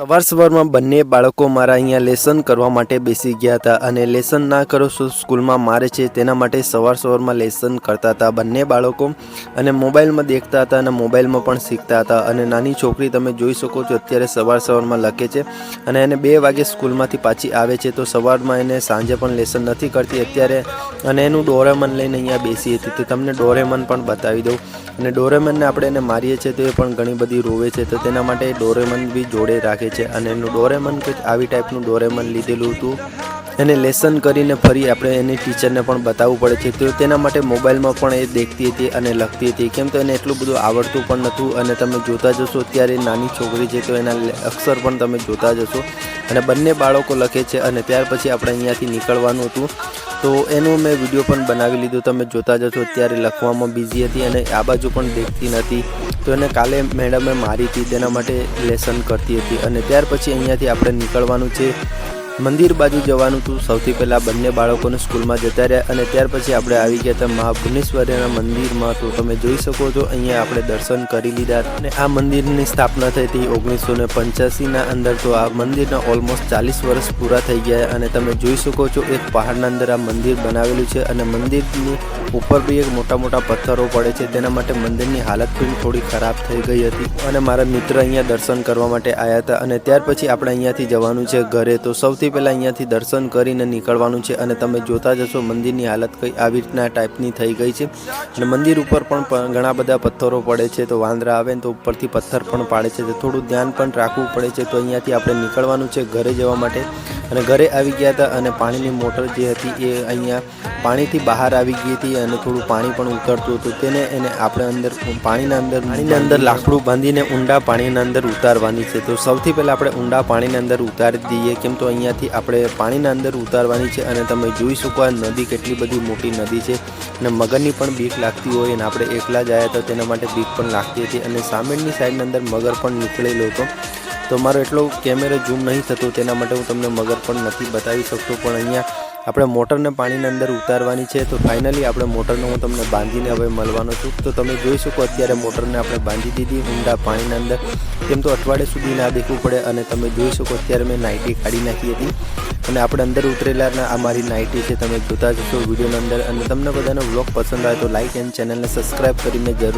સવાર સવારમાં બંને બાળકો મારા અહીંયા લેસન કરવા માટે બેસી ગયા હતા અને લેસન ના કરો તો સ્કૂલમાં મારે છે તેના માટે સવાર સવારમાં લેસન કરતા હતા. બંને બાળકો અને મોબાઈલમાં દેખતા હતા અને મોબાઈલમાં પણ શીખતા હતા. અને નાની છોકરી તમે જોઈ શકો છો અત્યારે સવાર સવારમાં લખે છે અને એને બે વાગે સ્કૂલમાંથી પાછી આવે છે. તો સવારમાં એને સાંજે પણ લેસન નથી કરતી. અત્યારે અને એનું ડોરેમન લઈને અહીંયા બેસી હતી. તો તમને ડોરેમન પણ બતાવી દઉં. અને ડોરેમનને આપણે એને મારીએ છીએ તો એ પણ ઘણી બધી રોવે છે. તો તેના માટે ડોરેમન બી જોડે રાખે છે અને એનું ડોરેમન કંઈક આવી ટાઈપનું ડોરેમન લીધેલું હતું. એને લેસન કરીને ફરી આપણે એની ટીચરને પણ બતાવવું પડે છે. તો તેના માટે મોબાઈલમાં પણ એ દેખતી હતી અને લખતી હતી. કેમ તો એને એટલું બધું આવડતું પણ નહોતું અને તમે જોતા જશો અત્યારે નાની છોકરી છે તો એના અક્ષર પણ તમે જોતા જશો. અને બંને બાળકો લખે છે અને ત્યાર પછી આપણે અહીંયાથી નીકળવાનું હતું. તો એનું મેં વીડિયો પણ બનાવી લીધો. તમે જોતા જશો અત્યારે લખવામાં બિઝી હતી અને આ બાજુ પણ દેખતી નથી તો એને કાલે મેડમે મારી હતી, તેના માટે લેસન કરતી હતી અને ત્યાર પછી અહીંયાથી આપણે નીકળવાનું છે મંદિર બાજુ જવાનું હતું. સૌથી પહેલાં બંને બાળકોને સ્કૂલમાં જતા રહ્યા અને ત્યાર પછી આપણે આવી ગયા હતા મહા ભુવનેશ્વરીના મંદિરમાં. તો તમે જોઈ શકો છો, અહીંયા આપણે દર્શન કરી લીધા અને આ મંદિરની સ્થાપના થઈ હતી ઓગણીસો ને પંચ્યાસીના અંદર. તો આ મંદિરના ઓલમોસ્ટ ચાલીસ વર્ષ પૂરા થઈ ગયા અને તમે જોઈ શકો છો, એક પહાડના અંદર આ મંદિર બનાવેલું છે અને મંદિરની ઉપર બી એક મોટા મોટા પથ્થરો પડે છે. તેના માટે મંદિરની હાલત પણ થોડી ખરાબ થઈ ગઈ હતી અને મારા મિત્ર અહીંયા દર્શન કરવા માટે આવ્યા હતા અને ત્યાર પછી આપણે અહીંયાથી જવાનું છે ઘરે. તો સૌથી પહેલાં અહીંયાથી દર્શન કરીને નીકળવાનું છે અને તમે જોતા જશો મંદિરની હાલત કઈ આવી રીતના ટાઈપની થઈ ગઈ છે. અને મંદિર ઉપર પણ ઘણા બધા પથ્થરો પડે છે, તો વાંદરા આવે ને તો ઉપરથી પથ્થર પણ પાડે છે. તો થોડું ધ્યાન પણ રાખવું પડે છે. તો અહીંયાથી આપણે નીકળવાનું છે ઘરે જવા માટે. અને ઘરે આવી ગયા હતા અને પાણીની મોટર જે હતી એ અહીંયા પાણીથી બહાર આવી ગઈ હતી અને થોડું પાણી પણ ઉતરતું હતું. તેને એને આપણે અંદર પાણીના અંદર પાણીની અંદર લાકડું બાંધીને ઊંડા પાણીના અંદર ઉતારવાની છે. તો સૌથી પહેલાં આપણે ઊંડા પાણીના અંદર ઉતારી દઈએ કેમ તો અહીંયાથી આપણે પાણીના અંદર ઉતારવાની છે અને તમે જોઈ શકો આ નદી કેટલી બધી મોટી નદી છે અને મગરની પણ બીક લાગતી હોય અને આપણે એકલા જ આવ્યા હતા તેના માટે બીક પણ લાગતી હતી અને સામેની સાઈડની અંદર મગર પણ નીકળેલો હતો. તો મારો એટલો કેમેરો ઝૂમ નહીં થતો, તેના માટે હું તમને મગર પણ નથી બતાવી શકતો. પણ અહીંયા આપણે મોટરને પાણીની અંદર ઉતારવાની છે, તો ફાઇનલી આપણે મોટરને હું તમને બાંધીને હવે મળવાનો છું. તો તમે જોઈ શકો અત્યારે મોટરને આપણે બાંધી દીધી, ઊંડા પાણીની અંદર. કેમ તો અઠવાડિયે સુધી ના દેખવું પડે અને તમે જોઈ શકો અત્યારે મેં નાઇટી કાઢી નાખી હતી. અને આપણે અંદર ઉતરેલા આ મારી નાઇટી છે, તમે જોતા જશો વિડીયોની અંદર. અને તમને બધાનો વ્લોગ પસંદ આવે તો લાઇક એન્ડ ચેનલને સબસ્ક્રાઈબ કરીને જરૂર